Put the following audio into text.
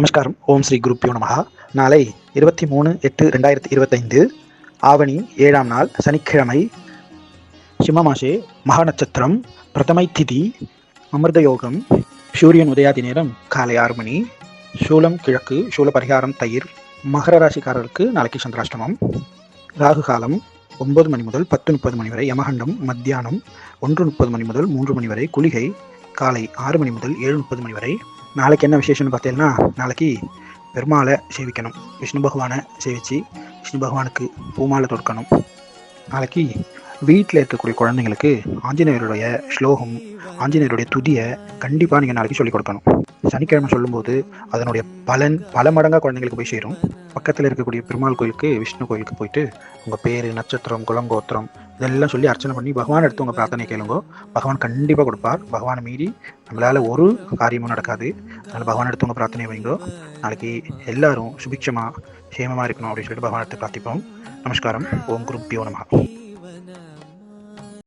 நமஸ்காரம். ஓம் ஸ்ரீ குருப்பியோ நமகா நாளை இருபத்தி மூணு எட்டு ரெண்டாயிரத்தி இருபத்தைந்து ஆவணி ஏழாம் நாள் சனிக்கிழமை சிம்மமாசே மகா நட்சத்திரம் பிரதமை திதி அமிர்த யோகம் சூரியன் உதயாதி நேரம் காலை ஆறு மணி சூலம் கிழக்கு சூல பரிகாரம் தயிர் மகர ராசிக்காரருக்கு நாளைக்கு சந்திராஷ்டமம். ராகு காலம் ஒன்பது மணி முதல் பத்து முப்பது மணி வரை யமகண்டம் மத்தியானம் ஒன்று முப்பது மணி முதல் மூன்று மணி வரை குளிகை காலை ஆறு மணி முதல் ஏழு முப்பது மணி வரை. நாளைக்கு என்ன விசேஷம்னு பார்த்தீங்கன்னா நாளைக்கு பெருமாளை சேவிக்கணும். விஷ்ணு பகவானை சேவித்து விஷ்ணு பகவானுக்கு பூமாலை தொடுக்கணும். நாளைக்கு வீட்டில் இருக்கக்கூடிய குழந்தைங்களுக்கு ஆஞ்சநேயருடைய ஸ்லோகம் ஆஞ்சநேயருடைய துதியை கண்டிப்பாக நீங்கள் நாளைக்கு சொல்லிக் கொடுக்கணும். சனிக்கிழமை சொல்லும்போது அதனுடைய பலன் பல மடங்காக குழந்தைங்களுக்கு போய் சேரும். பக்கத்தில் இருக்கக்கூடிய பெருமாள் கோயிலுக்கு விஷ்ணு கோயிலுக்கு போயிட்டு உங்கள் பேர் நட்சத்திரம் குலங்கோத்திரம் இதெல்லாம் சொல்லி அர்ச்சனை பண்ணி பகவான் எடுத்து உங்கள் பிரார்த்தனை கேளுங்கோ. பகவான் கண்டிப்பாக கொடுப்பார். பகவானை மீறி நம்மளால் ஒரு காரியமும் நடக்காது. அதனால் பகவான் எடுத்து உங்கள் பிரார்த்தனை வைங்கோ. நாளைக்கு எல்லாரும் சுபிக்ஷமாக சேமமாக இருக்கணும் அப்படின்னு சொல்லிட்டு பகவான் எடுத்து பிரார்த்திப்போம். நமஸ்காரம். ஓம் குருப்பியோ நமகா